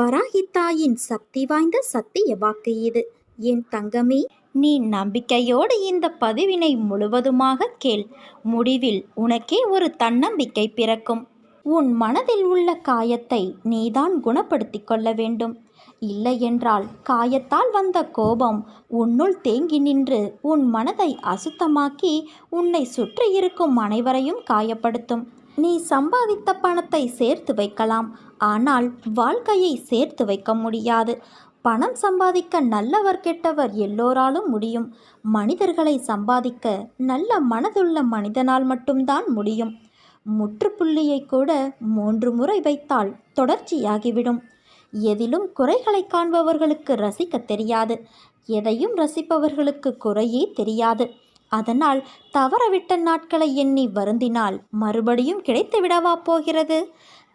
வராகித்தாயின் சக்தி வாய்ந்த சத்திய வாக்கு இது. என் தங்கமே நீ நம்பிக்கையோடு இந்த பதிவினை முழுவதுமாக கேள். முடிவில் உனக்கே ஒரு தன்னம்பிக்கை பிறக்கும். உன் மனதில் உள்ள காயத்தை நீதான் குணப்படுத்திக் கொள்ள வேண்டும். இல்லையென்றால் காயத்தால் வந்த கோபம் உன்னுள் தேங்கி நின்று உன் மனதை அசுத்தமாக்கி உன்னை சுற்றி இருக்கும் அனைவரையும் காயப்படுத்தும். நீ சம்பாதித்த பணத்தை சேர்த்து வைக்கலாம். ஆனால் வாழ்க்கையை சேர்த்து வைக்க முடியாது. பணம் சம்பாதிக்க நல்லவர் கெட்டவர் எல்லோராலும் முடியும். மனிதர்களை சம்பாதிக்க நல்ல மனதுள்ள மனிதனால் மட்டும்தான் முடியும். முற்றுப்புள்ளியை கூட மூன்று முறை வைத்தால் தொடர்ச்சியாகிவிடும். எதிலும் குறைகளை காண்பவர்களுக்கு ரசிக்க தெரியாது. எதையும் ரசிப்பவர்களுக்கு குறையே தெரியாது. அதனால் தவறவிட்ட நாட்களை எண்ணி வருந்தினால் மறுபடியும் கிடைத்து விடவா போகிறது?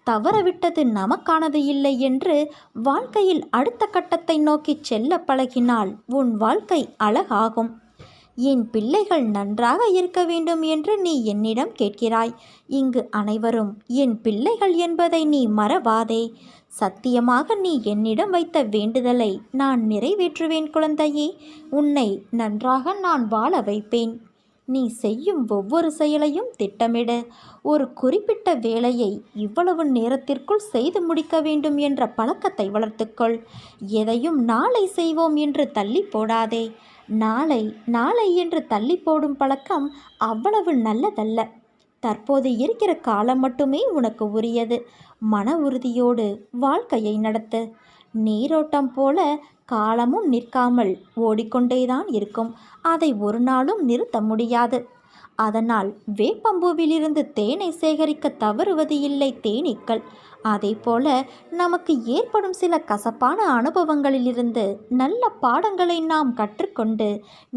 தவறவிட்டது நமக்கானது இல்லை என்று வாழ்க்கையில் அடுத்த கட்டத்தை நோக்கிச் செல்ல பழகினால் உன் வாழ்க்கை அழகாகும். என் பிள்ளைகள் நன்றாக இருக்க வேண்டும் என்று நீ என்னிடம் கேட்கிறாய். இங்கு அனைவரும் என் பிள்ளைகள் என்பதை நீ மறவாதே. சத்தியமாக நீ என்னிடம் வைத்த வேண்டுதலை நான் நிறைவேற்றுவேன் குழந்தையே. உன்னை நன்றாக நான் வாழ வைப்பேன். நீ செய்யும் ஒவ்வொரு செயலையும் திட்டமிட. ஒரு குறிப்பிட்ட வேலையை இவ்வளவு நேரத்திற்குள் செய்து முடிக்க வேண்டும் என்ற பழக்கத்தை வளர்த்துக்கொள். எதையும் நாளை செய்வோம் என்று தள்ளி போடாதே. நாளை நாளை என்று தள்ளி போடும் பழக்கம் அவ்வளவு நல்லதல்ல. தற்போது இருக்கிற காலம் மட்டுமே உனக்கு உரியது. மன உறுதியோடு வாழ்க்கையை நடத்து. நீரோட்டம் போல காலமும் நிற்காமல் ஓடிக்கொண்டேதான் இருக்கும். அதை ஒரு நாளும் நிறுத்த முடியாது. அதனால் வேப்பம்பூவிலிருந்து தேனை சேகரிக்க தவறுவது இல்லை தேனீக்கள். அதே போல நமக்கு ஏற்படும் சில கசப்பான அனுபவங்களிலிருந்து நல்ல பாடங்களை நாம் கற்றுக்கொண்டு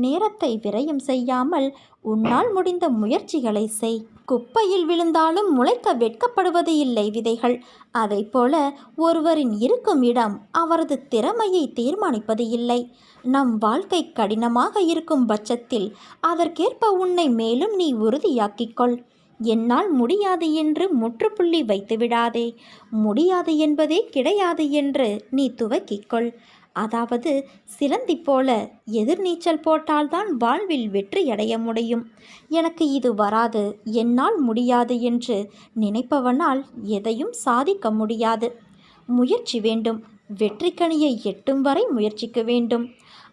நேரத்தை விரயம் செய்யாமல் உன்னால் முடிந்த முயற்சிகளை செய். குப்பையில் விழுந்தாலும் முளைக்க வெட்கப்படுவது இல்லை விதைகள். அதை போல ஒருவரின் இருக்கும் இடம் அவரது திறமையை தீர்மானிப்பது இல்லை. நம் வாழ்க்கை கடினமாக இருக்கும் பட்சத்தில் அதற்கேற்ப உன்னை மேலும் நீ உறுதியாக்கிக்கொள் என்னால் முடியாது என்று முற்றுப்புள்ளி வைத்து விடாதே முடியாது என்பதே கிடையாது என்று நீ துவக்கிக்கொள். அதாவது சிலந்தி போல எதிர்நீச்சல் போட்டால்தான் வாழ்வில் வெற்றி அடைய முடியும். எனக்கு இது வராது. என்னால் முடியாது என்று நினைப்பவனால் எதையும் சாதிக்க முடியாது. முயற்சி வேண்டும். வெற்றிக்கனியை எட்டும் வரை முயற்சிக்க வேண்டும்.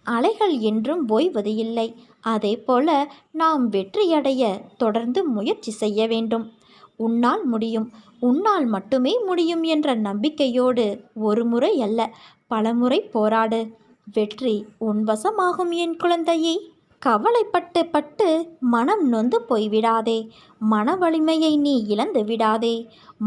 அலைகள் என்றும் ஓய்வது இல்லை. அதே போல நாம் வெற்றியடைய தொடர்ந்து முயற்சி செய்ய வேண்டும். உன்னால் முடியும் உன்னால் மட்டுமே முடியும் என்ற நம்பிக்கையோடு ஒரு முறை அல்ல பலமுறை போராடு. வெற்றி உன் வசமாகும் என் குழந்தையே. கவலைப்பட்டு பட்டு மனம் நொந்து போய்விடாதே. மன வலிமையை நீ இழந்து விடாதே.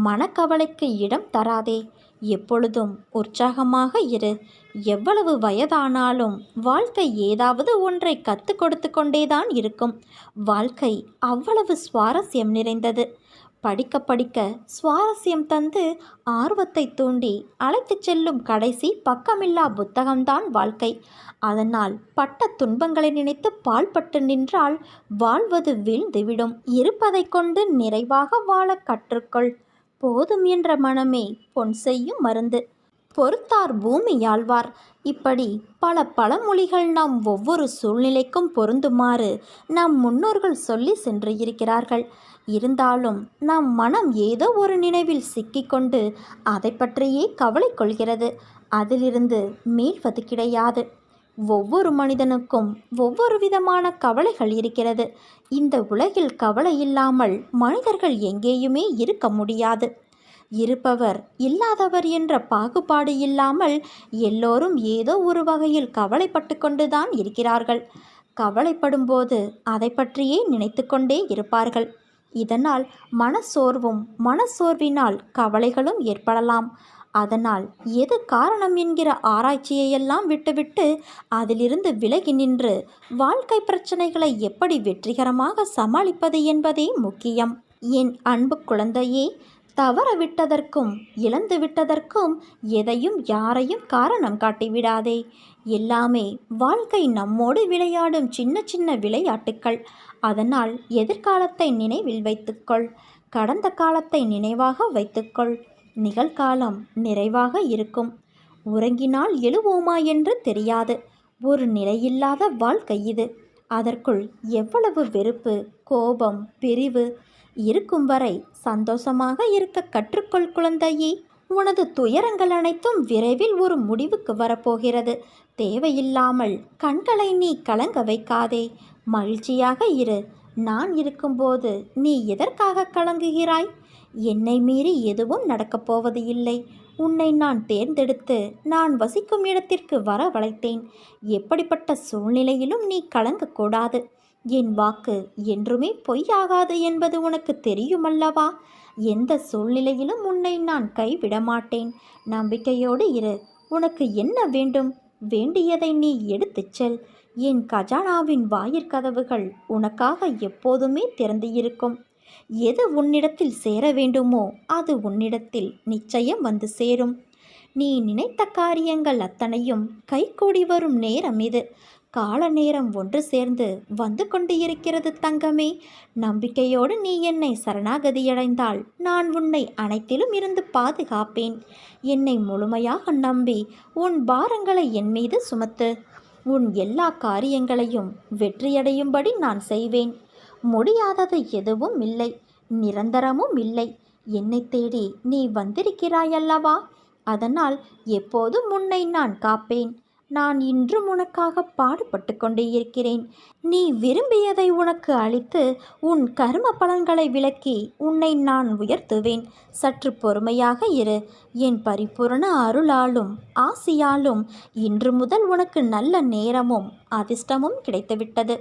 மனக்கவலைக்கு இடம் தராதே. எப்பொழுதும் உற்சாகமாக இரு. எவ்வளவு வயதானாலும் வாழ்க்கை ஏதாவது ஒன்றை கற்றுக் கொடுத்து கொண்டேதான் இருக்கும். வாழ்க்கை அவ்வளவு சுவாரஸ்யம் நிறைந்தது. படிக்க படிக்க சுவாரஸ்யம் தந்து ஆர்வத்தை தூண்டி அழைத்துச் செல்லும் கடைசி பக்கமில்லா புத்தகம்தான் வாழ்க்கை. அதனால் பட்ட துன்பங்களை நினைத்து பால்பட்டு நின்றால் வாழ்வது வீழ்ந்துவிடும். இருப்பதை கொண்டு நிறைவாக வாழ கற்றுக்கொள். போதும் என்ற மனமே பொன் செய்யும் மருந்து. பொறுத்தார் பூமியாழ்வார் இப்படி பல பழமொழிகள் நாம் ஒவ்வொரு சூழ்நிலைக்கும் பொருந்துமாறு நம் முன்னோர்கள் சொல்லி சென்று இருக்கிறார்கள். இருந்தாலும் நம் மனம் ஏதோ ஒரு நினைவில் சிக்கிக்கொண்டு அதை பற்றியே கவலை கொள்கிறது. அதிலிருந்து மீள்வது கிடையாது. ஒவ்வொரு மனிதனுக்கும் ஒவ்வொரு விதமான கவலைகள் இருக்கிறது. இந்த உலகில் கவலை இல்லாமல் மனிதர்கள் எங்கேயுமே இருக்க முடியாது. இருப்பவர் இல்லாதவர் என்ற பாகுபாடு இல்லாமல் எல்லோரும் ஏதோ ஒரு வகையில் கவலைப்பட்டு கொண்டுதான் இருக்கிறார்கள். கவலைப்படும்போது அதை பற்றியே நினைத்து கொண்டே இருப்பார்கள். இதனால் மனச்சோர்வும் மனச்சோர்வினால் கவலைகளும் ஏற்படலாம். அதனால் எது காரணம் என்கிற ஆராய்ச்சியையெல்லாம் விட்டுவிட்டு அதிலிருந்து விலகி நின்று வாழ்க்கை பிரச்சனைகளை எப்படி வெற்றிகரமாக சமாளிப்பது என்பதே முக்கியம். என் அன்பு குழந்தையே தவற விட்டதற்கும் இழந்து விட்டதற்கும் எதையும் யாரையும் காரணம் காட்டிவிடாதே. எல்லாமே வாழ்க்கை நம்மோடு விளையாடும் சின்ன சின்ன விளையாட்டுக்கள். அதனால் எதிர்காலத்தை நினைவில் வைத்துக்கொள். கடந்த காலத்தை நினைவாக வைத்துக்கொள். நிகழ்காலம் நிறைவாக இருக்கும். உறங்கினால் எழுவோமா என்று தெரியாது. ஒரு நிலையில்லாத வாழ்க்கை இது. அதற்குள் எவ்வளவு வெறுப்பு கோபம் பிரிவு இருக்கும் வரை சந்தோஷமாக இருக்க கற்றுக்கொள் குழந்தையே. உனது துயரங்கள் அனைத்தும் விரைவில் ஒரு முடிவுக்கு வரப்போகிறது. தேவையில்லாமல் கண்களை நீ கலங்க வைக்காதே. மகிழ்ச்சியாக இரு. நான் இருக்கும்போது நீ எதற்காக கலங்குகிறாய்? என்னை மீறி எதுவும் நடக்கப் போவது இல்லை. உன்னை நான் தேர்ந்தெடுத்து நான் வசிக்கும் இடத்திற்கு வர வளைத்தேன் எப்படிப்பட்ட சூழ்நிலையிலும் நீ கலங்கக்கூடாது. என் வாக்கு என்றுமே பொய்யாகாது என்பது உனக்கு தெரியுமல்லவா? எந்த சூழ்நிலையிலும் உன்னை நான் கைவிட மாட்டேன் நம்பிக்கையோடு இரு. உனக்கு என்ன வேண்டும்? வேண்டியதை நீ எடுத்துச் செல். என் கஜானாவின் வாயிற்கதவுகள் உனக்காக எப்போதுமே திறந்து இருக்கும். எது உன்னிடத்தில் சேர வேண்டுமோ அது உன்னிடத்தில் நிச்சயம் வந்து சேரும். நீ நினைத்த காரியங்கள் அத்தனையும் கைகூடி வரும் நேரம் இது. கால நேரம் ஒன்று சேர்ந்து வந்து கொண்டு இருக்கிறது தங்கமே. நம்பிக்கையோடு நீ என்னை சரணாகதியடைந்தால் நான் உன்னை அனைத்திலும் இருந்து பாதுகாப்பேன். என்னை முழுமையாக நம்பி உன் பாரங்களை என் மீது சுமத்து. உன் எல்லா காரியங்களையும் வெற்றியடையும்படி நான் செய்வேன். முடியாதது எதுவும் இல்லை நிரந்தரமும் இல்லை. என்னை தேடி நீ வந்திருக்கிறாயல்லவா? அதனால் எப்போதும் உன்னை நான் காப்பேன். நான் இன்றும் உனக்காக பாடுபட்டு கொண்டே இருக்கிறேன். நீ விரும்பியதை உனக்கு அளித்து உன் கரும பலன்களை விளக்கி உன்னை நான் உயர்த்துவேன். சற்று பொறுமையாக இரு. என் பரிபூரண அருளாலும் ஆசியாலும் இன்று முதல் உனக்கு நல்ல நேரமும் அதிர்ஷ்டமும் கிடைத்துவிட்டது.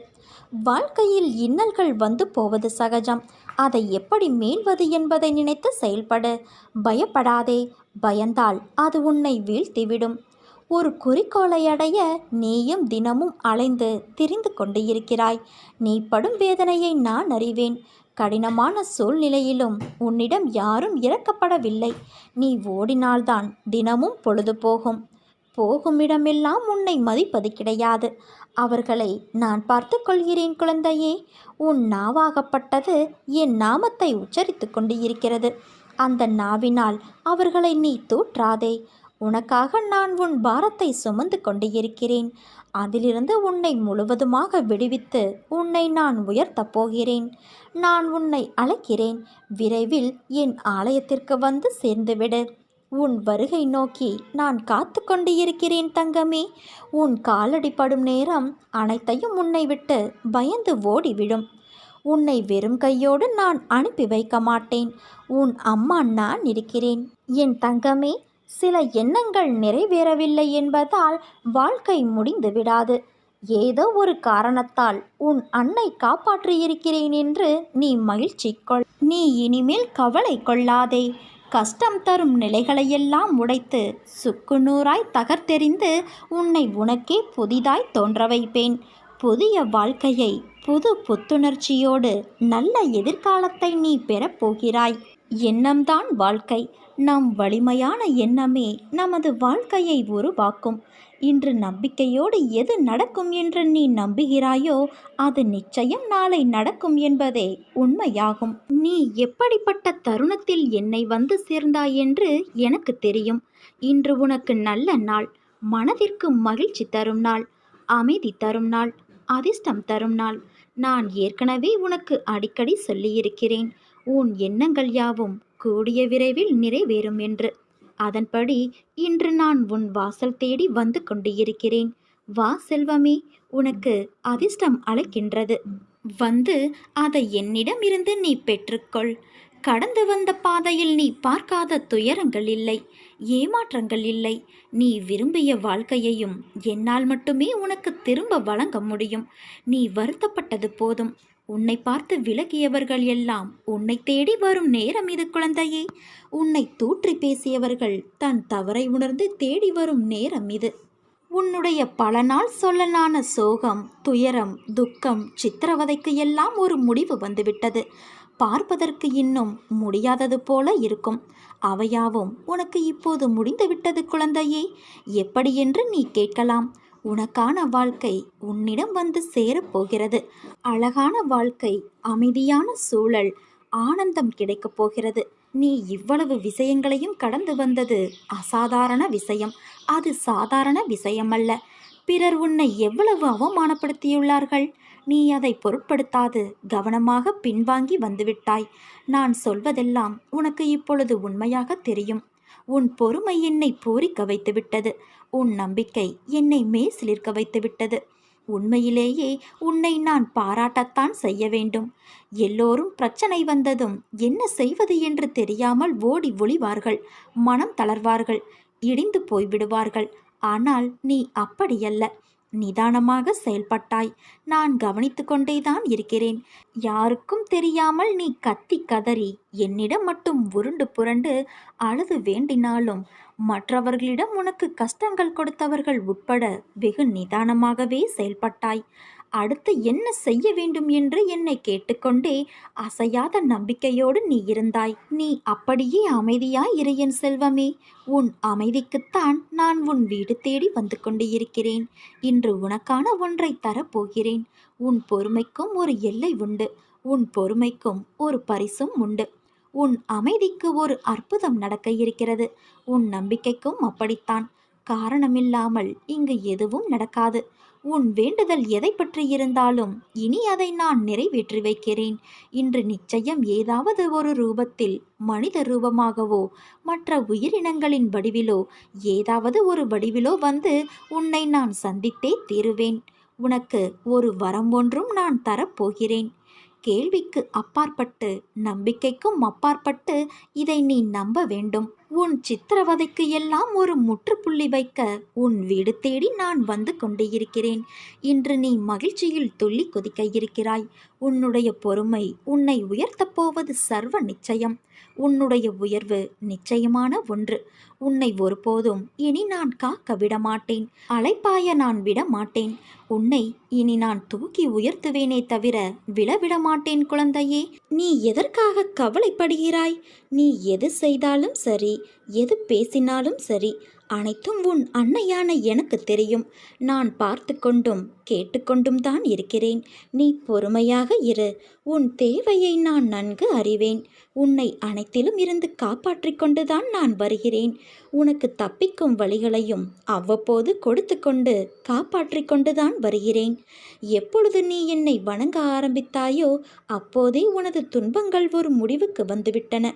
வாழ்க்கையில் இன்னல்கள் வந்து போவது சகஜம். அதை எப்படி மீள்வது என்பதை நினைத்து செயல்படு. பயப்படாதே. பயந்தால் அது உன்னை வீழ்த்திவிடும். ஒரு குறிக்கோளை அடைய நீயும் தினமும் அலைந்து திரிந்து கொண்டு இருக்கிறாய். நீ படும் வேதனையை நான் அறிவேன். கடினமான சூழ்நிலையிலும் உன்னிடம் யாரும் இறக்கப்படவில்லை நீ ஓடினால்தான் தினமும் பொழுது போகும். போகும் இடமெல்லாம் உன்னை மதிப்பது கிடையாது. அவர்களை நான் பார்த்து கொள்கிறேன் குழந்தையே. உன் நாவாகப்பட்டது என் நாமத்தை உச்சரித்து கொண்டு இருக்கிறது. அந்த நாவினால் அவர்களை நீ தூற்றாதே. உனக்காக நான் உன் பாரத்தை சுமந்து கொண்டு இருக்கிறேன் அதிலிருந்து உன்னை முழுவதுமாக விடுவித்து உன்னை நான் உயர்த்தப் போகிறேன். நான் உன்னை அழைக்கிறேன். விரைவில் என் ஆலயத்திற்கு வந்து சேர்ந்துவிடு. உன் வருகை நோக்கி நான் காத்து கொண்டு இருக்கிறேன் தங்கமே. உன் காலடிப்படும் நேரம் அனைத்தையும் உன்னை விட்டு பயந்து ஓடிவிடும். உன்னை வெறும் கையோடு நான் அனுப்பி வைக்க மாட்டேன். உன் அம்மா நான் இருக்கிறேன். என் தங்கமே சில எண்ணங்கள் நிறைவேறவில்லை என்பதால் வாழ்க்கை முடிந்து விடாது. ஏதோ ஒரு காரணத்தால் உன் அன்னை காப்பாற்றியிருக்கிறேன் என்று நீ மகிழ்ச்சி கொள் நீ இனிமேல் கவலை கொள்ளாதே. கஷ்டம் தரும் நிலைகளையெல்லாம் உடைத்து சுக்குநூறாய் தகர்த்தெறிந்து உன்னை உனக்கே புதிதாய் தோன்ற வைப்பேன். புதிய வாழ்க்கையை புது புத்துணர்ச்சியோடு நல்ல எதிர்காலத்தை நீ பெறப்போகிறாய். எண்ணம்தான் வாழ்க்கை. நம் வலிமையான எண்ணமே நமது வாழ்க்கையை உருவாக்கும். இன்று நம்பிக்கையோடு எது நடக்கும் என்று நீ நம்புகிறாயோ அது நிச்சயம் நாளை நடக்கும் என்பதே உண்மையாகும். நீ எப்படிப்பட்ட தருணத்தில் என்னை வந்து சேர்ந்தாய் என்று எனக்கு தெரியும். இன்று உனக்கு நல்ல நாள் மனதிற்கு மகிழ்ச்சி தரும் நாள் அமைதி தரும் நாள் அதிர்ஷ்டம் தரும் நாள். நான் ஏற்கனவே உனக்கு அடிக்கடி சொல்லியிருக்கிறேன். உன் எண்ணங்கள் யாவும் கூடிய விரைவில் நிறைவேறும் என்று. அதன்படி இன்று நான் உன் வாசல் தேடி வந்து கொண்டு இருக்கிறேன் வா செல்வமே உனக்கு அதிர்ஷ்டம் அழைக்கின்றது வந்து அதை என்னிடம் இருந்து நீ பெற்றுக்கொள். கடந்து வந்த பாதையில் நீ பார்க்காத துயரங்கள் இல்லை ஏமாற்றங்கள் இல்லை. நீ விரும்பிய வாழ்க்கையையும் என்னால் மட்டுமே உனக்கு திரும்ப வழங்க முடியும். நீ வருத்தப்பட்டது போதும். உன்னை பார்த்து விலகியவர்கள் எல்லாம் உன்னை தேடி வரும் நேரம் இது குழந்தையே. உன்னை தூற்றி பேசியவர்கள் தன் தவறை உணர்ந்து தேடி வரும் நேரம் இது. உன்னுடைய பல நாள் சொல்லலான சோகம் துயரம் துக்கம் சித்திரவதைக்கு எல்லாம் ஒரு முடிவு வந்துவிட்டது. பார்ப்பதற்கு இன்னும் முடியாதது போல இருக்கும். அவையாவும் உனக்கு இப்போது முடிந்துவிட்டது குழந்தையே. எப்படி என்று நீ கேட்கலாம். உனக்கான வாழ்க்கை உன்னிடம் வந்து சேரப்போகிறது. அழகான வாழ்க்கை அமைதியான சூழல் ஆனந்தம் கிடைக்கப் போகிறது. நீ இவ்வளவு விஷயங்களையும் கடந்து வந்தது அசாதாரண விஷயம். அது சாதாரண விஷயமல்ல. பிறர் உன்னை எவ்வளவு அவமானப்படுத்தியுள்ளார்கள். நீ அதை பொருட்படுத்தாது கவனமாக பின்வாங்கி வந்துவிட்டாய். நான் சொல்வதெல்லாம் உனக்கு இப்பொழுது உண்மையாக தெரியும். உன் பொறுமை என்னை பூரிக்க வைத்துவிட்டது. உன் நம்பிக்கை என்னை மேசிலிருக்க வைத்துவிட்டது. உண்மையிலேயே உன்னை நான் பாராட்டத்தான் செய்ய வேண்டும். எல்லோரும் பிரச்சனை வந்ததும் என்ன செய்வது என்று தெரியாமல் ஓடி ஒளிவார்கள். மனம் தளர்வார்கள். இடிந்து போய்விடுவார்கள். ஆனால் நீ அப்படியல்ல. நிதானமாக செயல்பட்டாய். நான் கவனித்து கொண்டேதான் இருக்கிறேன். யாருக்கும் தெரியாமல் நீ கத்தி கதறி என்னிடம் மட்டும் உருண்டு புரண்டு அழுது வேண்டினாலும் மற்றவர்களிடம் உனக்கு கஷ்டங்கள் கொடுத்தவர்கள் உட்பட வெகு நிதானமாகவே செயல்பட்டாய். அடுத்து என்ன செய்ய வேண்டும் என்று என்னை கேட்டுக்கொண்டே அசையாத நம்பிக்கையோடு நீ இருந்தாய். நீ அப்படியே அமைதியாய் இரு என் செல்வமே. உன் அமைதிக்குத்தான் நான் உன் வீடு தேடி வந்து கொண்டு இருக்கிறேன் இன்று உனக்கான ஒன்றை தரப்போகிறேன். உன் பொறுமைக்கும் ஒரு எல்லை உண்டு. உன் பொறுமைக்கும் ஒரு பரிசும் உண்டு. உன் அமைதிக்கு ஒரு அற்புதம் நடக்க இருக்கிறது. உன் நம்பிக்கைக்கும் அப்படித்தான். காரணமில்லாமல் இங்கு எதுவும் நடக்காது. உன் வேண்டுதல் எதை பற்றி இருந்தாலும் இனி அதை நான் நிறைவேற்றி வைக்கிறேன். இன்று நிச்சயம் ஏதாவது ஒரு ரூபத்தில் மனித ரூபமாகவோ மற்ற உயிரினங்களின் வடிவிலோ ஏதாவது ஒரு வடிவிலோ வந்து உன்னை நான் சந்தித்தே தீருவேன். உனக்கு ஒரு வரம் ஒன்றும் நான் தரப்போகிறேன். கேள்விக்கு அப்பாற்பட்டு நம்பிக்கைக்கும் அப்பாற்பட்டு இதை நீ நம்ப வேண்டும். உன் சித்திரவதைக்கு எல்லாம் ஒரு முற்றுப்புள்ளி வைக்க உன் வீடு தேடி நான் வந்து கொண்டே இருக்கிறேன். இன்று நீ மகிழ்ச்சியில் துள்ளி கொதிக்க இருக்கிறாய். உன்னுடைய பொறுமை உன்னை உயர்த்தப் போவது சர்வ நிச்சயம். உன்னுடைய உயர்வு நிச்சயமான ஒன்று. உன்னை ஒருபோதும் இனி நான் காக்க விடமாட்டேன். அலைப்பாய நான் விட மாட்டேன் உன்னை இனி நான் தூக்கி உயர்த்துவேனே தவிர விழவிட மாட்டேன் குழந்தையே. நீ எதற்காக கவலைப்படுகிறாய்? நீ எது செய்தாலும் சரி. எது பேசினாலும் சரி. அனைத்தும் உன் அன்னையான எனக்கு தெரியும். நான் பார்த்து கொண்டும் கேட்டுக்கொண்டும் தான் இருக்கிறேன். நீ பொறுமையாக இரு. உன் தேவையை நான் நன்கு அறிவேன். உன்னை அனைத்திலும் இருந்து காப்பாற்றிக் கொண்டுதான் நான் வருகிறேன். உனக்கு தப்பிக்கும் வழிகளையும் அவ்வப்போது கொடுத்து கொண்டு காப்பாற்றிக் கொண்டுதான் வருகிறேன். எப்பொழுது நீ என்னை வணங்க ஆரம்பித்தாயோ அப்போதே உனது துன்பங்கள் ஒரு முடிவுக்கு வந்துவிட்டன.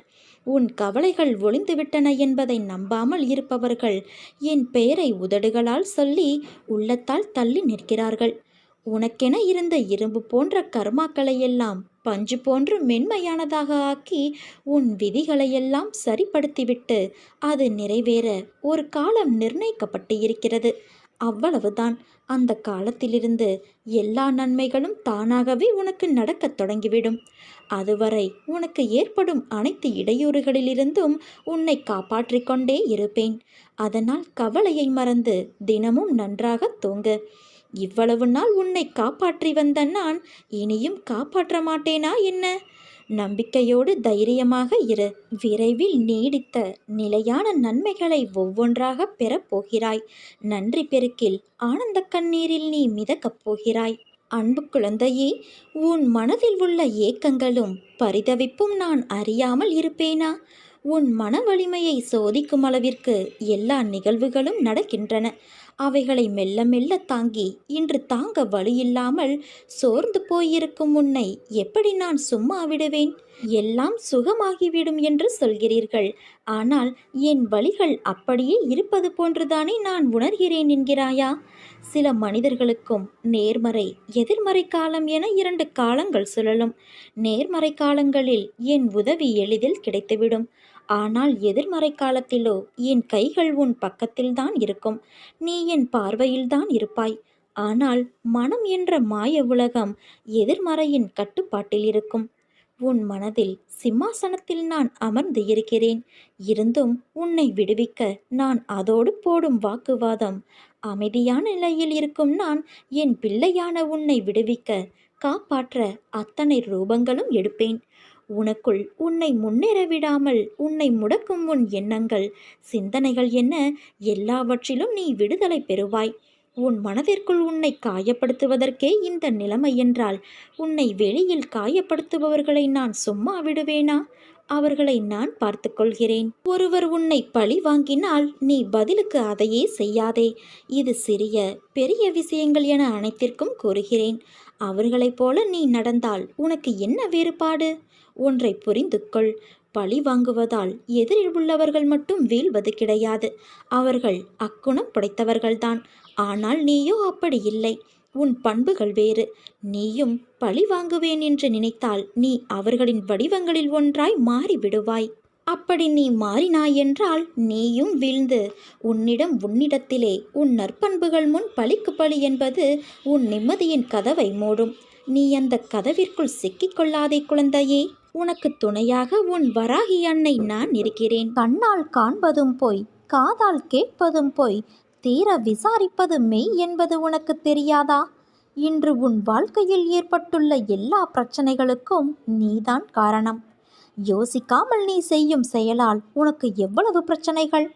உன் கவலைகள் ஒளிந்துவிட்டன என்பதை நம்பாமல் இருப்பவர்கள் என் பெயரை உதடுகளால் சொல்லி உள்ளத்தால் தள்ளி நிற்கிறார்கள். உனக்கென இருந்த இரும்பு போன்ற கர்மாக்களையெல்லாம் பஞ்சு போன்று மென்மையானதாக ஆக்கி உன் விதிகளையெல்லாம் சரிப்படுத்திவிட்டு அது நிறைவேற ஒரு காலம் நிர்ணயிக்கப்பட்டு இருக்கிறது. அவ்வளவுதான். அந்த காலத்திலிருந்து எல்லா நன்மைகளும் தானாகவே உனக்கு நடக்கத் தொடங்கிவிடும். அதுவரை உனக்கு ஏற்படும் அனைத்து இடையூறுகளிலிருந்தும் உன்னை காப்பாற்றிக் கொண்டே இருப்பேன். அதனால் கவலையை மறந்து தினமும் நன்றாக தூங்கு. இவ்வளவு நாள் உன்னை காப்பாற்றி வந்த நான் இனியும் காப்பாற்ற மாட்டேனா என்ன? நம்பிக்கையோடு தைரியமாக இரு. விரைவில் நீடித்த நிலையான நன்மைகளை ஒவ்வொன்றாக பெறப்போகிறாய் நன்றி பெருக்கில் ஆனந்த கண்ணீரில் நீ மிதக்கப் போகிறாய். அன்பு குழந்தையே உன் மனதில் உள்ள ஏக்கங்களும் பரிதவிப்பும் நான் அறியாமல் இருப்பேனா? உன் மன வலிமையை சோதிக்கும் அளவிற்கு எல்லா நிகழ்வுகளும் நடக்கின்றன. அவைகளை மெல்ல மெல்ல தாங்கி இன்று தாங்க வழியில்லாமல் சோர்ந்து போயிருக்கும் உன்னை எப்படி நான் சும்மா விடுவேன்? எல்லாம் சுகமாகிவிடும் என்று சொல்கிறீர்கள். ஆனால் என் வழிகள் அப்படியே இருப்பது போன்றுதானே நான் உணர்கிறேன் என்கிறாயா? சில மனிதர்களுக்கும் நேர்மறை எதிர்மறை காலம் என இரண்டு காலங்கள் சுழலும். நேர்மறை காலங்களில் என் உதவி எளிதில் கிடைத்துவிடும். ஆனால் எதிர்மறை காலத்திலோ என் கைகள் உன் பக்கத்தில்தான் இருக்கும். நீ என் பார்வையில்தான் இருப்பாய். ஆனால் மனம் என்ற மாய உலகம் எதிர்மறையின் கட்டுப்பாட்டில் இருக்கும். உன் மனதில் சிம்மாசனத்தில் நான் அமர்ந்து இருக்கிறேன் இருந்தும் உன்னை விடுவிக்க நான் அதோடு போடும் வாக்குவாதம். அமைதியான நிலையில் இருக்கும் நான் என் பிள்ளையான உன்னை விடுவிக்க காப்பாற்ற அத்தனை ரூபங்களும் எடுப்பேன். உனக்குள் உன்னை முன்னேற விடாமல் உன்னை முடக்கும் உன் எண்ணங்கள் சிந்தனைகள் என்ன? எல்லாவற்றிலும் நீ விடுதலை பெறுவாய். உன் மனதிற்குள் உன்னை காயப்படுத்துவதற்கே இந்த நிலைமை என்றால் உன்னை வெளியில் காயப்படுத்துபவர்களை நான் சும்மா விடுவேனா? அவர்களை நான் பார்த்துக்கொள்கிறேன் ஒருவர் உன்னை பழி வாங்கினால் நீ பதிலுக்கு அதையே செய்யாதே. இது சிறிய பெரிய விஷயங்கள் என அனைத்திற்கும் கூறுகிறேன். அவர்களைப் போல நீ நடந்தால் உனக்கு என்ன வேறுபாடு? ஒன்றை புரிந்து கொள். பழி வாங்குவதால் எதிரில் உள்ளவர்கள் மட்டும் வீழ்வது கிடையாது. அவர்கள் அக்குணம் படைத்தவர்கள்தான். ஆனால் நீயோ அப்படி இல்லை. உன் பண்புகள் வேறு. நீயும் பழி வாங்குவேன் என்று நினைத்தால் நீ அவர்களின் வடிவங்களில் ஒன்றாய் மாறிவிடுவாய். அப்படி நீ மாறினாய் என்றால் நீயும் வீழ்ந்து. உன்னிடம் உன்னிடத்திலே உன் நற்பண்புகள் முன் பழிக்கு பழி என்பது உன் நிம்மதியின் கதவை மூடும். நீ அந்த கதவிற்குள் சிக்கிக்கொள்ளாதே குழந்தையே. உனக்கு துணையாக உன் வராகி அன்னை நான் இருக்கிறேன். கண்ணால் காண்பதும் போய் காதால் கேட்பதும் போய் தீர விசாரிப்பது மெய் என்பது உனக்கு தெரியாதா? இன்று உன் வாழ்க்கையில் ஏற்பட்டுள்ள எல்லா பிரச்சனைகளுக்கும் நீதான் காரணம். யோசிக்காமல் நீ செய்யும் செயலால் உனக்கு எவ்வளவு பிரச்சனைகள்?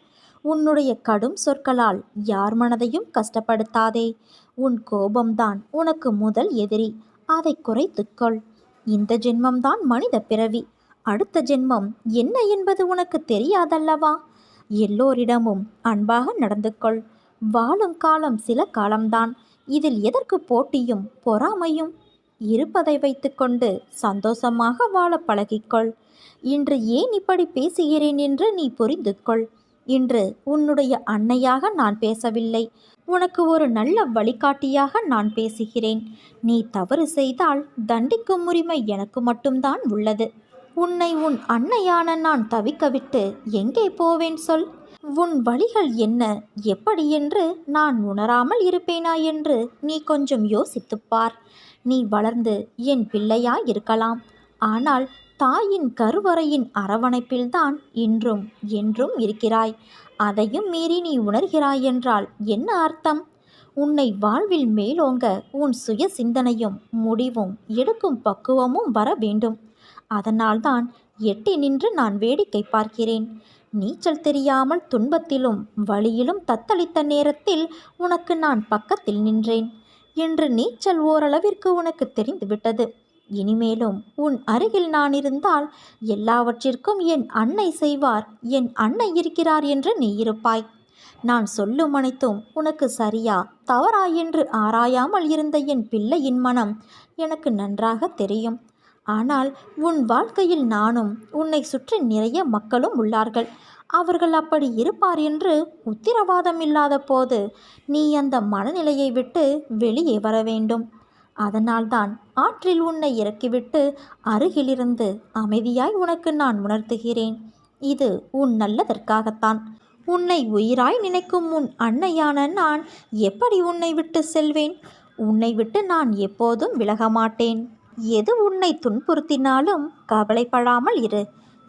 உன்னுடைய கடும் சொற்களால் யார் மனதையும் கஷ்டப்படுத்தாதே. உன் கோபம்தான் உனக்கு முதல் எதிரி. அதை குறைத்துக்கொள் இந்த ஜென்மம்தான் மனித பிறவி. அடுத்த ஜென்மம் என்ன என்பது உனக்கு தெரியாதல்லவா? எல்லோரிடமும் அன்பாக நடந்து கொள். வாழும் காலம் சில காலம்தான். இதில் எதற்கு போட்டியும் பொறாமையும்? இருப்பதை வைத்துக்கொண்டு சந்தோஷமாக வாழ பழகிக்கொள். இன்று ஏன் இப்படி பேசுகிறேன் என்று நீ புரிந்து கொள் இன்று உன்னுடைய அன்னையாக நான் பேசவில்லை. உனக்கு ஒரு நல்ல வழிகாட்டியாக நான் பேசுகிறேன். நீ தவறு செய்தால் தண்டிக்கும் உரிமை எனக்கு மட்டும்தான் உள்ளது. உன்னை உன் அன்னையான நான் தவிக்கவிட்டு எங்கே போவேன் சொல். உன் வழிகள் என்ன? எப்படி என்று நான் உணராமல் இருப்பேனா என்று நீ கொஞ்சம் யோசித்துப் பார். நீ வளர்ந்து என் பிள்ளையா இருக்கலாம் ஆனால் தாயின் கருவறையின் அரவணைப்பில்தான் இன்றும் என்றும் இருக்கிறாய். அதையும் மீறி நீ உணர்கிறாய் என்றால் என்ன அர்த்தம்? உன்னை வாழ்வில் மேலோங்க உன் சுய சிந்தனையும் முடிவும் எடுக்கும் பக்குவமும் வர வேண்டும். அதனால்தான் எட்டி நின்று நான் வேடிக்கை பார்க்கிறேன். நீச்சல் தெரியாமல் துன்பத்திலும் வழியிலும் தத்தளித்த நேரத்தில் உனக்கு நான் பக்கத்தில் நின்றேன். என்று நீச்சல் ஓரளவிற்கு உனக்கு தெரிந்துவிட்டது. இனிமேலும் உன் அருகில் நான் இருந்தால் எல்லாவற்றிற்கும் என் அன்னை செய்வார் என் அன்னை இருக்கிறார் என்று நீ இருப்பாய். நான் சொல்லும் அனைத்தும் உனக்கு சரியா தவறா என்று ஆராயாமல் இருந்த என் பிள்ளையின் மனம் எனக்கு நன்றாக தெரியும். ஆனால் உன் வாழ்க்கையில் நானும் உன்னை சுற்றி நிறைய மக்களும் உள்ளார்கள். அவர்கள் அப்படி இருப்பார் என்று உத்திரவாதம் இல்லாத போது நீ அந்த மனநிலையை விட்டு வெளியே வர வேண்டும். அதனால்தான் ஆற்றில் உன்னை இறக்கிவிட்டு அருகிலிருந்து அமைதியாய் உனக்கு நான் உணர்த்துகிறேன். இது உன் நல்லதற்காகத்தான். உன்னை உயிராய் நினைக்கும் உன் அன்னையான நான் எப்படி உன்னை விட்டு செல்வேன்? உன்னை விட்டு நான் எப்போதும் விலக மாட்டேன் எது உன்னை துன்புறுத்தினாலும் கவலைப்படாமல் இரு.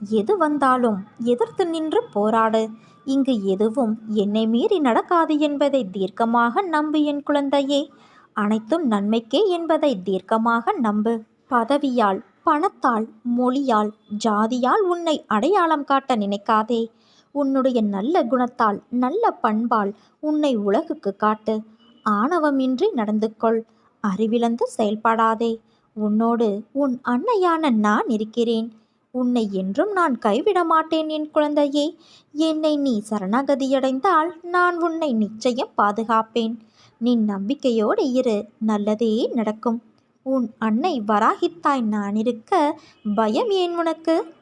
எது வந்தாலும் எதிர்த்து நின்று போராடு. இங்கு எதுவும் என்னை மீறி நடக்காது என்பதை தீர்க்கமாக நம்பு என் குழந்தையே. அனைத்தும் நன்மைக்கே என்பதை தீர்க்கமாக நம்பு. பதவியால் பணத்தால் மொழியால் ஜாதியால் உன்னை அடையாளம் காட்ட நினைக்காதே. உன்னுடைய நல்ல குணத்தால் நல்ல பண்பால் உன்னை உலகுக்கு காட்டு. ஆணவமின்றி நடந்து கொள் அறிவிழந்து செயல்படாதே. உன்னோடு உன் அன்னையான நான் இருக்கிறேன். உன்னை என்றும் நான் கைவிட மாட்டேன் என் குழந்தையே. என்னை நீ சரணாகதியடைந்தால் நான் உன்னை நிச்சயம் பாதுகாப்பேன். நீ நம்பிக்கையோடு இரு நல்லதே நடக்கும். உன் அன்னை வராகித்தாய் நான் இருக்க பயம் ஏன் உனக்கு?